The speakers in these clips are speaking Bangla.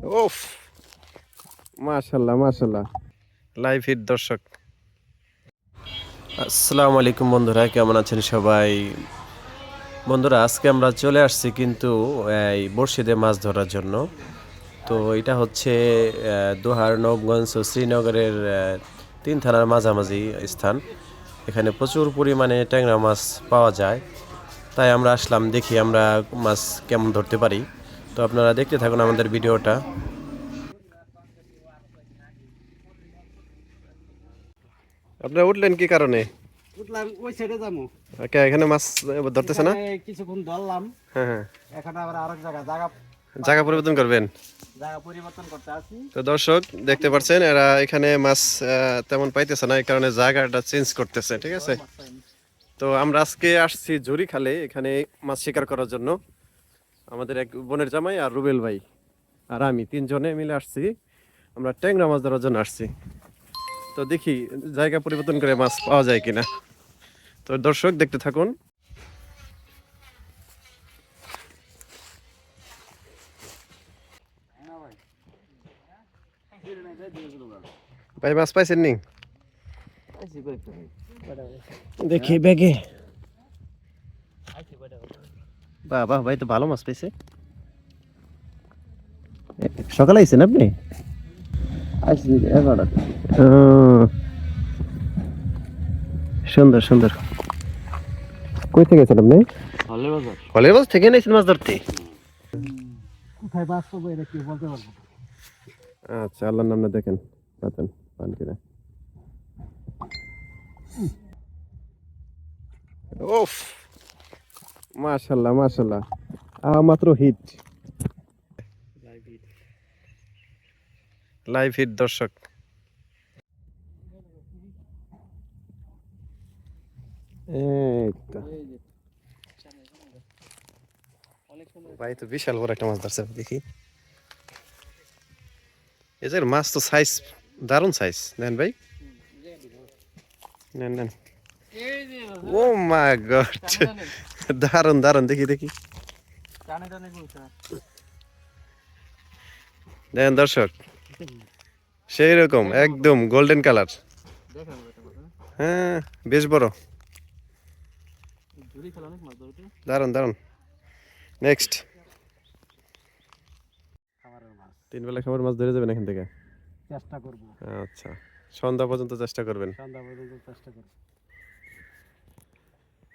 ওফ মাশাল্লাহ মাশাল্লাহ। লাইভ হিট দর্শক। আসসালামু আলাইকুম বন্ধুরা, কেমন আছেন সবাই? বন্ধুরা, আজকে আমরা চলে আসছি কিন্তু, এই বর্ষিদে মাছ ধরার জন্য। তো এটা হচ্ছে দোহার নবগঞ্জ ও শ্রীনগরের তিন থানার মাঝামাঝি স্থান। এখানে প্রচুর পরিমাণে ট্যাংরা মাছ পাওয়া যায়। তাই আমরা আসলাম, দেখি আমরা মাছ কেমন ধরতে পারি। তো আপনারা দেখতে থাকুন আমাদের ভিডিওটা। আপনারা উঠলেন কি কারণে? উঠলাম ওই সাইডে যাব। কে এখানে মাছ ধরতেছে না? কিছুক্ষণ ধরলাম। হ্যাঁ হ্যাঁ। এখানে আবার আরেক জায়গা জায়গা জায়গা পরিবর্তন করবেন? জায়গা পরিবর্তন করতে আসি। তো দর্শক দেখতে পাচ্ছেন এরা এখানে মাছ তেমন পাইতেছে না এই কারণে জায়গাটা চেঞ্জ করতেছে ঠিক আছে? তো আমরা আজকে আসছি জুরি খালে এখানে মাছ শিকার করার জন্য। আমাদের এক বোনের জামাই আর রুবেল ভাই। আর আমি তিনজনে মিলে আসছি। আমরা ট্যাংরা মাছ ধরার জন্য আসছি। তো দেখি জায়গা পরিবর্তন করে মাছ পাওয়া যায় কিনা। তো দর্শক, দেখতে থাকুন। ভাই, মাছ পাইছেন নি? দেখি ব্যাগে বাহ বাহ ভাই তো ভালো মাছ পেয়েছে সকালে আইছেন আপনি? সুন্দর সুন্দর। কই থেকে গেছেন আপনি? হলে বাজার। মাছ থেকে নিয়েছেন মাছ ধরতে? কোথায় বাস করব এটা কি বলতে পারব আচ্ছা আল্লাহর নাম দেখেন পাতেন পান কিনা। ওফ মাশাল্লাহ মাশাল্লাহ। আ মাত্র হিট লাইভ হিট দর্শক। ভাই তো বিশাল বড় একটা মাছ ধরছে দেখি। এদের মাছ তো সাইজ দারুণ সাইজ নেন ভাই। নেন নেন। ও মা গড দারুণ দারুণ দেখি দেখি। দেখেন দর্শক সেই রকম একদম গোল্ডেন কালার হ্যাঁ বেশ বড়। দারুণ দারুণ। নেক্সট তিন বেলা খাবার মাছ ধরে যাবেন এখান থেকে? চেষ্টা করব। আচ্ছা সন্ধ্যা পর্যন্ত চেষ্টা করবেন। সন্ধ্যা পর্যন্ত চেষ্টা করব।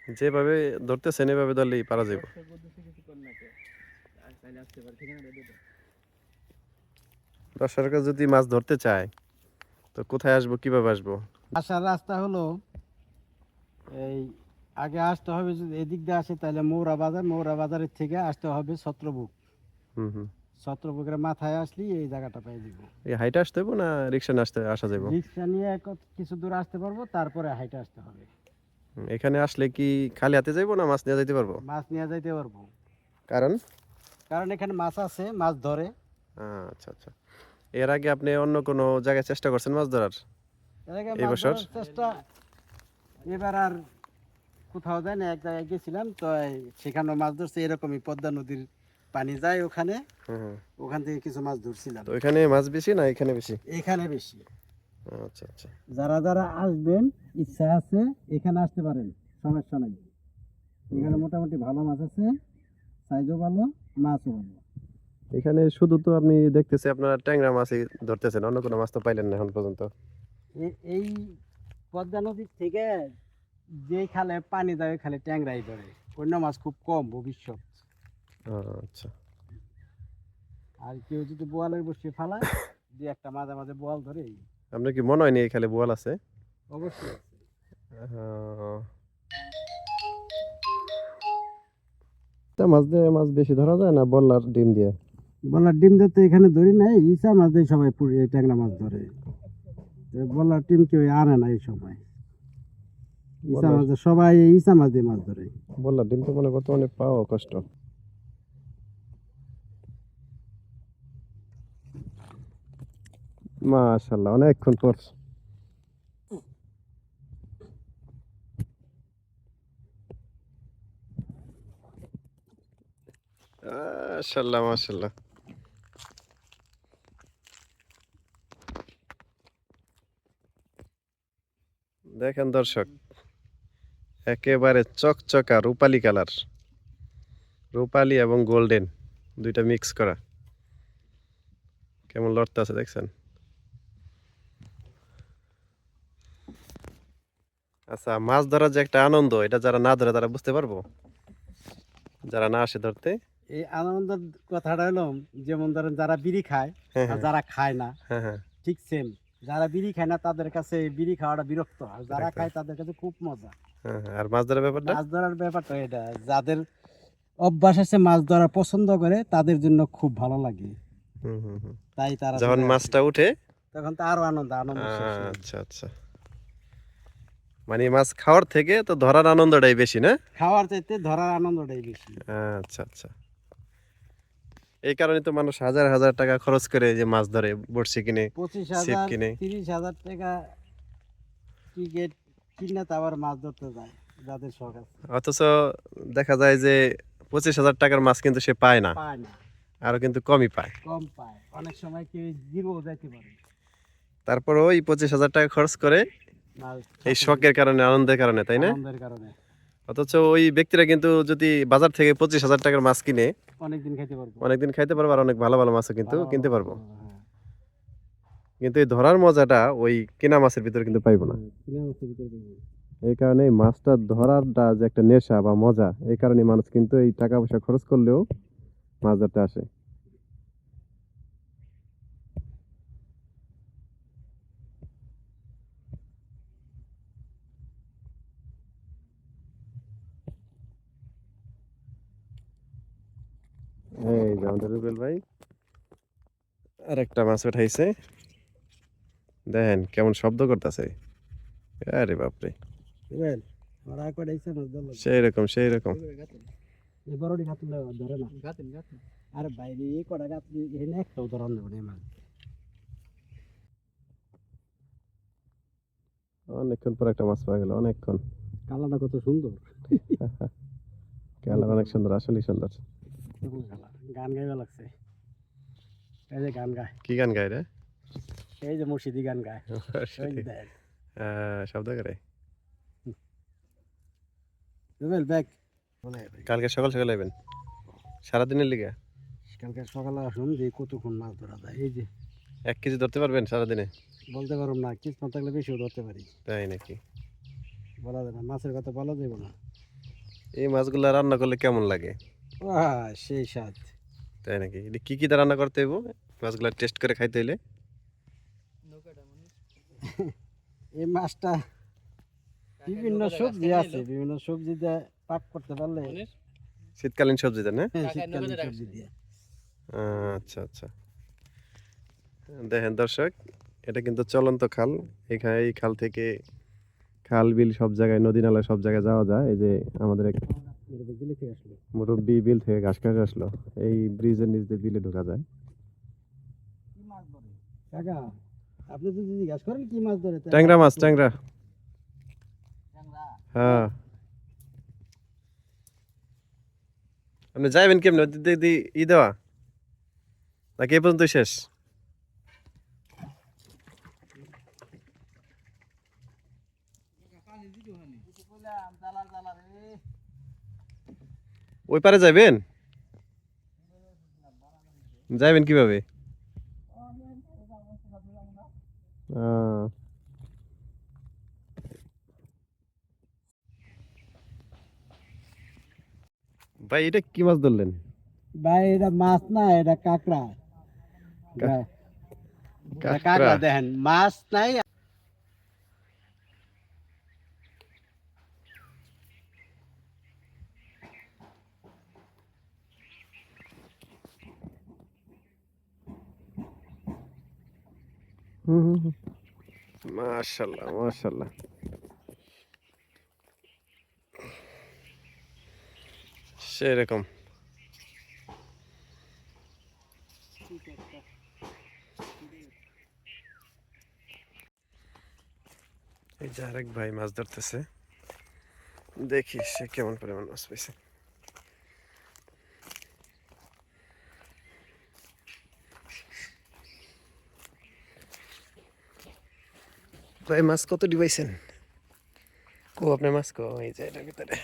যেভাবে ধরতেছেন এভাবে ধরলেই পারা যাবে কিছু কর না কে চাইলে আসতে পারে ঠিকানা দিয়ে দেবো দর্শকরা যদি মাছ ধরতে চায় তো কোথায় আসব কীভাবে আসব? আসার রাস্তা হলো এই আগে আসতে হবে যদি এদিক দিয়ে আসে তাহলে মৌরা বাজার। মৌরা বাজারের থেকে আসতে হবে ছত্রবুক হুম হুম। ছত্রবুকের মাথায় আসলি এই জায়গাটা পেয়ে দিব। এই হাইটে আসতে হবে না রিক্সা নিয়ে আসতে আসা যাব রিক্সা নিয়ে কিছু দূর আসতে পারব তারপরে হাইটে আসতে হবে। এখানে আসলে কি খালি হাতে যাইবো না মাছ নিয়ে যাইতে পারব? মাছ নিয়ে যাইতে পারব। কারণ? কারণ এখানে মাছ আছে মাছ ধরে। আচ্ছা আচ্ছা। এর আগে আপনি অন্য কোনো জায়গায় চেষ্টা করছেন মাছ ধরার? এই বছর? চেষ্টা এবার আর কোথাও যায় না এক জায়গায় গেছিলাম তো এই সেখানেও মাছ ধরছে এরকমই পদ্মা নদীর পানি যায় ওখানে। ওখান থেকে কিছু মাছ ধরছিলাম। তো এখানে মাছ বেশি না এখানে বেশি? এখানে বেশি। আচ্ছা আচ্ছা। যারা যারা আসবেন ইচ্ছা আছে এখানে আসতে পারেন সমস্যা নাই। এখানে মোটামুটি ভালো মাছ আছে সাইজও ভালো মাছও ভালো। এখানে শুধু তো আপনি দেখতেছি আপনারা ট্যাংরা মাছই ধরতেছেন অন্য কোনো মাছ তো পাইলেন না এখন পর্যন্ত। এই পদ্মা নদীর থেকে যেই খালে পানি দেয় ওই খালে ট্যাংরাই ধরে। অন্য মাছ খুব কম ভবিষ্যৎ। আচ্ছা। আর কেউ যদি বোয়ালের বসে ফালায় দু একটা মাঝে মাঝে বোয়াল ধরে আপনার কি মনে হয়নি এখানে বোয়াল আছে? অবশ্যই আছে। তা মাছ দিয়ে মাছ বেশি ধরা যায় না বল্লার ডিম দিয়ে? বলার ডিম ধরতে এখানে ধরি নাই ইসা মাছ দিয়ে সবাই এই ট্যাংরা মাছ ধরে। তো বলার ডিম কেউ আনে না এই সময়। ইসা মাছ দিয়ে- সবাই ইসা মাছ দিয়ে মাছ ধরে। বল্লার ডিম তো মনে বর্তমানে পাওয়া কষ্ট। মাশাল্লাহ অনেকক্ষণ পর। মাশাল্লাহ মাশাল্লাহ দেখেন দর্শক, একেবারে চকচকা রূপালি কালার। রূপালি এবং গোল্ডেন, দুইটা মিক্স করা। কেমন লড়তে আছে দেখছেন? আচ্ছা মাছ ধরার যে একটা আনন্দ এটা যারা না ধরে তারা বুঝতে পারব? যারা না আসে ধরতে? এই আনন্দের কথাটা হলো যেমন ধরেন যারা বিড়ি খায় হ্যাঁ আর হ্যাঁ যারা খায় না হ্যাঁ ঠিক সেম যারা বিড়ি খায় না তাদের কাছে বিড়ি খাওয়াটা বিরক্ত আর যারা খায় তাদের কাছে খুব মজা। আর মাছ ধরার ব্যাপারটা? মাছ ধরার ব্যাপারটা এটা যাদের অভ্যাস আছে মাছ ধরা পছন্দ করে তাদের জন্য খুব ভালো লাগে। তাই তারা যখন মাছটা উঠে? তখন তো আরও আনন্দ আনন্দ আচ্ছা আচ্ছা। মানে মাছ খাওয়ার থেকে তো ধরার আনন্দটাই বেশি না? খাওয়ার চাইতে ধরার আনন্দটাই বেশি। আচ্ছা আচ্ছা। এই কারণে তো মানুষ হাজার হাজার টাকা খরচ করে যে মাছ ধরে বড়শি কিনে পঁচিশ হাজার কিনে। তিরিশ হাজার টাকা টিকিট কিনে আবার মাছ ধরতে যায় যাদের শখ আছে। অথচ দেখা যায় যে পঁচিশ হাজার টাকার মাছ কিন্তু সে পায় না। পায় না। আরও কিন্তু কমই পায়। কম পায়। অনেক সময় কেউ জিরো যাইতে পারে তারপর ওই পঁচিশ হাজার টাকা খরচ করে এই শখের কারণে আনন্দের কারণে তাই না? আনন্দের কারণে। অথচ ওই ব্যক্তিরা কিন্তু যদি বাজার থেকে পঁচিশ হাজার টাকার মাছ কিনে অনেকদিন খেতে পারব। অনেকদিন খাইতে পারব আর অনেক ভালো ভালো মাছও কিন্তু কিনতে পারব। হ্যাঁ। কিন্তু এই ধরার মজাটা ওই কেনা মাছের ভিতরে কিন্তু পাইবো না। পাবো। এই কারণে মাছটা ধরারটা যে একটা নেশা বা মজা এই কারণে মানুষ কিন্তু এই টাকা পয়সা খরচ করলেও মাছ ধরতে আসে এই যে আমাদের রুবেল ভাই আর একটা মাছ উঠাইছে। দেখেন কেমন শব্দ করতেছে। আরে বাপরে। সেই রকম সেই রকম এবারও ধরে না। গাতুন গাতুন আরে বাইরে এই কটা গাতুন এখানে একটাও ধরান দেবো না এই মাছ অনেকক্ষণ পর একটা মাছ পাওয়া গেল অনেকক্ষণ। কালাটা কত সুন্দর। কালার অনেক সুন্দর আসলেই সুন্দর। গান গাইবা লাগছে। এই যে গান গায়। কি গান গায় রে? এই যে মুর্শিদি গান গায়। শব্দ করে। রুবেল ব্যাগ কালকে সকাল সকাল আইবেন? সারাদিনের লিগে? কালকে সকালে আসুন যে কতক্ষণ মাছ ধরা যায়। এই যে। এক কেজি ধরতে পারবেন সারাদিনে? বলতে পারব না কিসমত থাকলে বেশিও ধরতে পারি। তাই নাকি? বলা যায় না মাছের কথা বলা যাবে না। এই মাছগুলো রান্না করলে কেমন লাগে? সেই স্বাদ। তাই নাকি? এটা কি কি দিয়ে রান্না করতে হইব? মাছগুলো টেস্ট করে খাইতে হইলে। এই মাছটা বিভিন্ন সবজি আছে বিভিন্ন সবজি দিয়ে পাক করতে পারলে শীতকালীন সবজি দেন হ্যাঁ শীতকালীন সবজি দিয়ে। আচ্ছা আচ্ছা। দেখেন দর্শক এটা কিন্তু চলন্ত খাল। এখানে এই খাল থেকে খাল বিল সব জায়গায় নদী নালা সব জায়গায় যাওয়া যায়। এই যে আমাদের বিলে থেকে আসলো। মুরব্বী বিল থেকে ঘাস কাটে আসলো। এই ব্রিজের নিচ দিয়ে বিলে ঢোকা যায়। কাকা আপনি যদি জিজ্ঞাসা করেন কি মাছ ধরে? ট্যাংরা মাছ ট্যাংরা। হ্যাঁ। আপনি যাইবেন কেমনি? দিক ই দেওয়া? নাকি এ পর্যন্ত শেষ? ওই পারে যাবেন যাইবেন কীভাবে? ভাই এটা কি মাছ ধরলেন? ভাই এটা মাছ না এটা কাঁকড়া। কাঁকড়া। দেখেন মাছ নাই মাশাল্লাহ মাশাল্লাহ সেরকম এই যে আরেক ভাই মাছ ধরতেছে দেখি সে কেমন পরিমাণ মাছ পেয়েছে ভাই মাছ কত ডিবাইছেন আপনার মাছ কো এই যে এটার ভিতরে।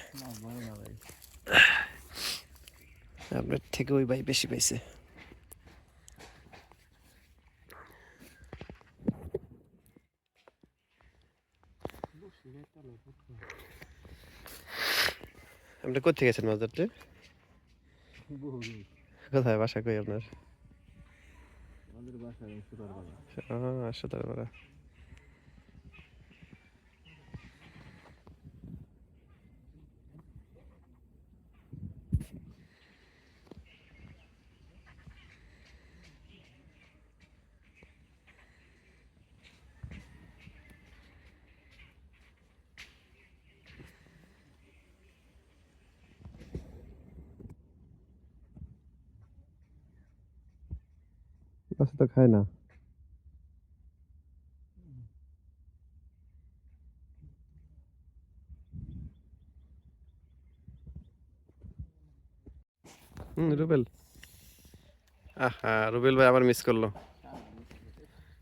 আপনার থেকে ওই ভাই বেশি পাইছে। আপনি কোথেকে গেছেন মাছ ধরতে কোথায়? বাসা কই আপনার? আমাদের সুতারপাড়া সতারপাড়া বাসা তো খায় না। হুম রুবেল। আহা রুবেল ভাই আবার মিস করল।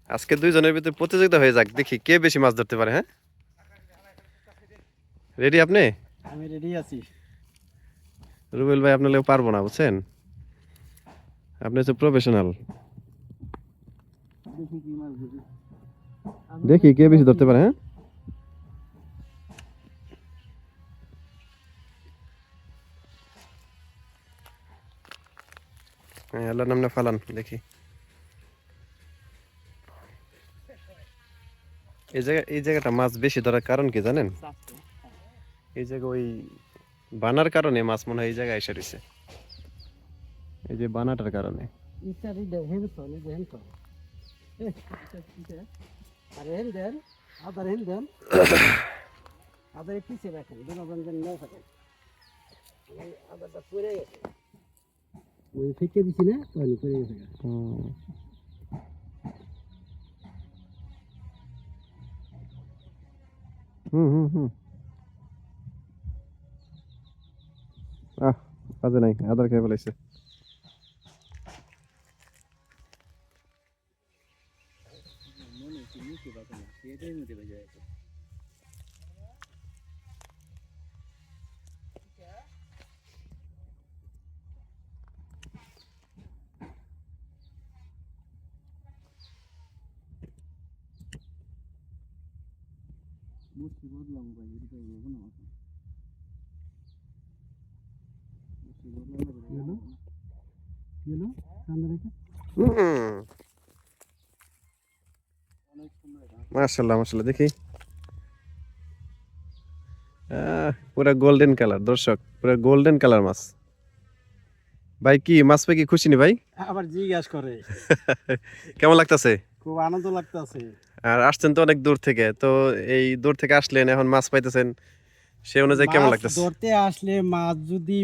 আজকে দুইজনের ভিতরে প্রতিযোগিতা হয়ে যাক দেখি কে বেশি মাছ ধরতে পারে হ্যাঁ? রেডি আপনি? আমি রেডি আছি। রুবেল ভাই আপনার পারব না বুঝছেন? আপনি হচ্ছে প্রফেশনাল দেখি কি বেশি ধরতে পারে হ্যাঁ? হ্যাঁ ফালান, দেখি। এই জায়গা এই জায়গাটা মাছ বেশি ধরার কারণ কি জানেন? এই জায়গা ওই বানার কারণে মাছ মনে হয় এই জায়গায় এসে রয়েছে। এই যে বানাটার কারণে। আরে দেন আদার হেন দেন আদার পিছে রাখেন দুজন যেন না থাকেন আদারটা পড়ে গেছে ওই ফেকে দিছি না পড়ে গেছে। হুম হুম হুম আহ কাজে নাই আদার খেয়ে ফেলাইছে মনে হচ্ছে মুখে পাবে না সেটাই বেজে গেছে মুখে বদলাম ভাই হলো? সামনে রেখে অনেক সুন্দর মার্শাল্লাহ মার্শাল্লাহ দেখি। পুরা গোল্ডেন কালার দর্শক পুরা গোল্ডেন কালার মাছ। ভাই কি মাছ পেয়ে কি খুশি নি ভাই? আবার জিজ্ঞাসা করে। কেমন লাগতাছে? খুব আনন্দ লাগতেছে। আর আসছেন তো অনেক দূর থেকে তো এই দূর থেকে আসলেন এখন মাছ পাইতেছেন সে অনুযায়ী কেমন লাগতেছে? ধরতে আসলে মাছ যদি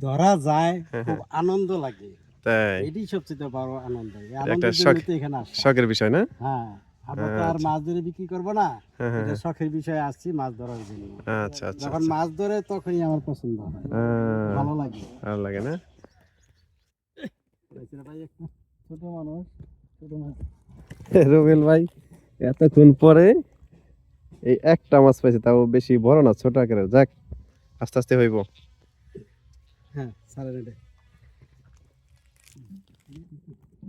ধরা যায় খুব আনন্দ লাগে। তাই। এটাই সবচেয়ে বড় আনন্দ একটা শখের বিষয় না? হ্যাঁ। আর মাছ ধরে বিক্রি করব না। হ্যাঁ হ্যাঁ এটা শখের বিষয়ে আসছি মাছ ধরার জন্য। আচ্ছা আচ্ছা যখন মাছ ধরে তখনই আমার পছন্দ হয়। ভালো লাগে। ভালো লাগে না? ভাই ছোট মানুষ ছোট মাছ রুবেল ভাই এতক্ষণ পরে এই একটা মাছ পাইছে তাও বেশি বড় না ছোট আকারের। যাক আস্তে আস্তে হইব। হ্যাঁ সারা রেডে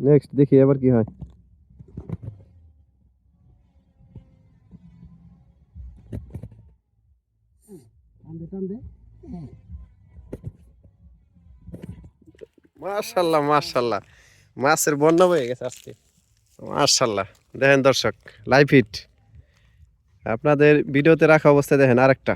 নেক্সট দেখি এবার কি হয়। টানদে টানদে মাশাল্লাহ মার্শাল্লাহ মাছের বন্যা হয়ে গেছে আজকে। মাশাল্লাহ। দেখেন দর্শক লাইফ হিট আপনাদের ভিডিওতে রাখা অবস্থায় দেখেন আরেকটা।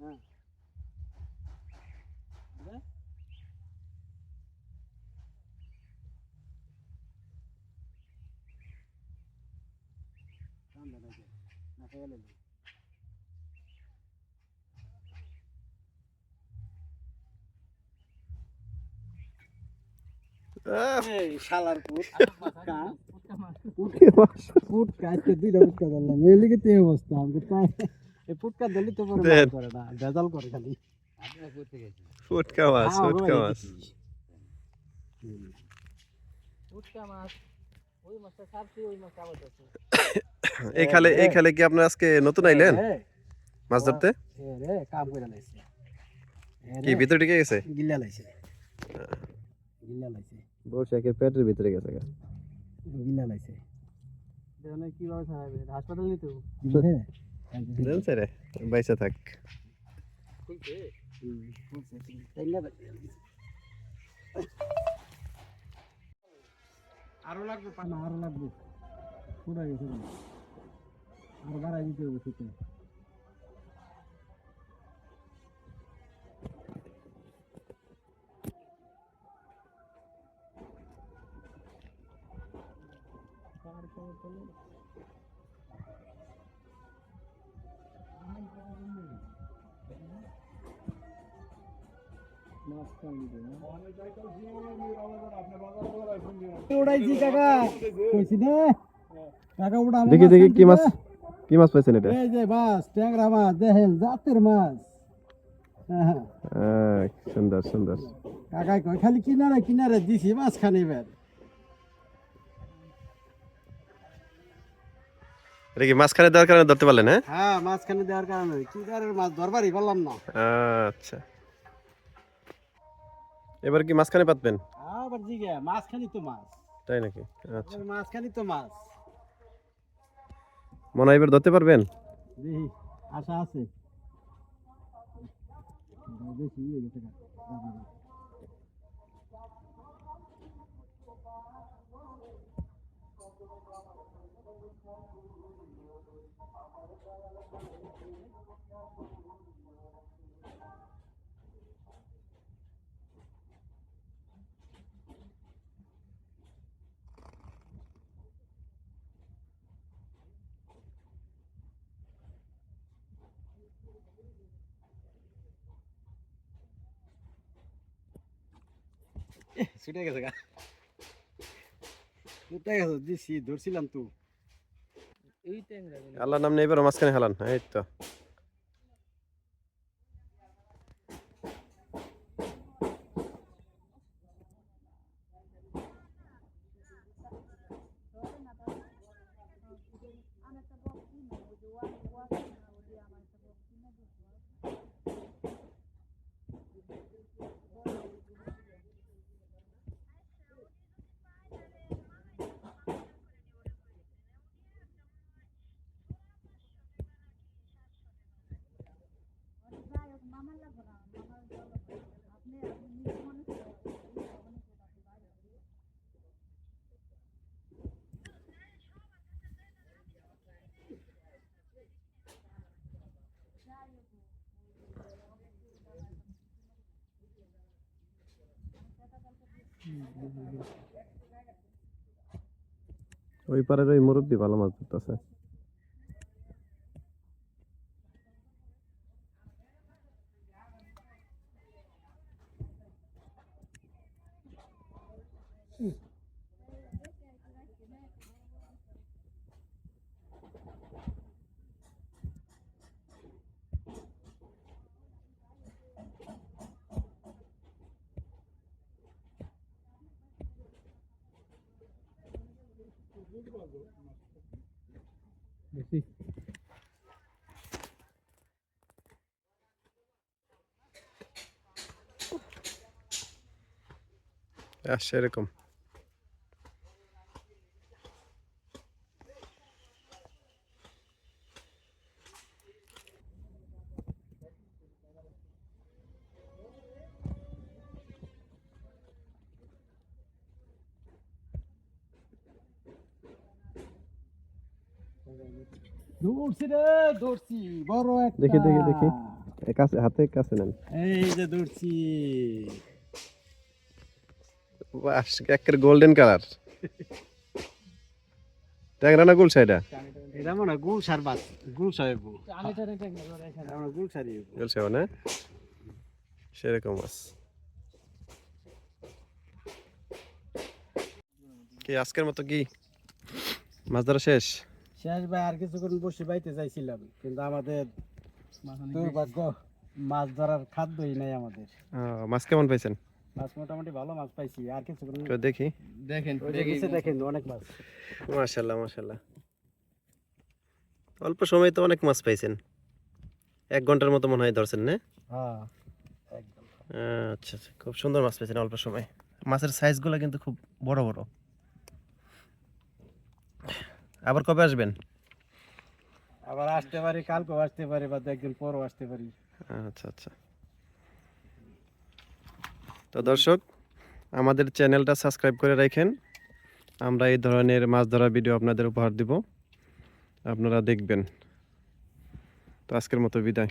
হ্যাঁ। শালার পুত। কা দুইটা পুটকা ধরলাম এই লিগে তো অবস্থা আমাকে তাই এই পুটকা ধরলি তো মাছ করে না ভেজাল করে খালি। ফুটকা মাছ হ্যাঁ, ফুটকা মাছ। ফুটকা মাছ ওই মাছটা ছাড়ছি ওই মাছ আবার আছে এই খালে এই খালে কি আপনি আজকে নতুন আইলেন? মাছ ধরতে? রে কাম করে লাইছে। কি ভিতরে ঢুকে গেছে? গিল্লা লাইছে। গিল্লা লাইছে। বর্ষাকের পেটের ভিতরে গেছে গিল্লা লাইছে। দেখুন কীভাবে ছাড়াবে হাসপাতাল নিতে জানছে রে বাইসা থাক খুলছে হুম, বুঝছে, ঠিক। তাই না ভাই? আরও লাগবে পানা আরও লাগবে পুরা গেছে না। আরও বাড়াই দিতে হবে সেটা উড়াইছি কাকা দেখি দেখি কি মাছ। কি মাছ পাইছেন এটা? এই যে মাছ ট্যাংরা মাছ দেখেন জাতের মাছ। হ্যাঁ, সুন্দর সুন্দর। কাকা কয় খালি কিনারে কিনারে দিছি মাছ খানি বের এটা কি মাঝখানে দেওয়ার কারণে ধরতে পারলেন হ্যাঁ? হ্যাঁ মাছ খানি দেওয়ার কারণে। কি কারের মাছ ধরবারই পারলাম না। আচ্ছা। এবার কি মাঝখানে পাতবেন? আবার জিগে মাছ খানি তো মাছ। তাই নাকি? আচ্ছা। এবার মাছ খানি তো মাছ। মনে হয় এবার ধরতে পারবেন? দেখি আশা আছে। বেশি ছুটে গেছে গা। ছুটে গেছে দিছি ধরছিলাম তো। এই ট্যাংরা গুলো। আল্লাহ নাম নেই এবার মাঝখানে হেলান। এই তো। ওই পারের ওই মুরব্বী ভালো মাছ ধরতেছে। সেরকম দৌড়ছি রে দৌড়ছি। বড় একটা। দেখি দেখি দেখি। কাছে হাতে কাছে নেন। এই যে দৌড়ছি। বাস একের গোল্ডেন কালার ট্যাংরা না গুলশা এটা মনে বাস মানে? সেরকম মাছ কি আজকের মতো কি? মাছ ধরা শেষ? শেষ ভাই আর কিছুক্ষণ বসে বাইতে চাইছিলাম কিন্তু আমাদের দুর্ভাগ্য মাছ ধরার খাদ্যই নাই আমাদের। মাছ কেমন পাইছেন? মাছ মোটামুটি ভালো মাছ পাইছি আর কিছুক্ষণ তো দেখি। দেখেন দেখেন অনেক মাছ। মাশাল্লাহ মাশাল্লাহ। অল্প সময় তো অনেক মাছ পাইছেন। এক ঘণ্টার মতো মনে হয় ধরছেন না? হ্যাঁ আচ্ছা আচ্ছা খুব সুন্দর মাছ পেয়েছেন অল্প সময়। মাছের সাইজগুলো কিন্তু খুব বড় বড়। আবার কবে আসবেন? আবার আসতে পারি কালকেও আসতে পারি বা একদিন পরও আসতে পারি। আচ্ছা আচ্ছা। তো দর্শক আমাদের চ্যানেলটা সাবস্ক্রাইব করে রাখেন। আমরা এই ধরনের মাছ ধরা ভিডিও আপনাদের উপহার দিব। আপনারা দেখবেন। তো আজকের মতো বিদায়।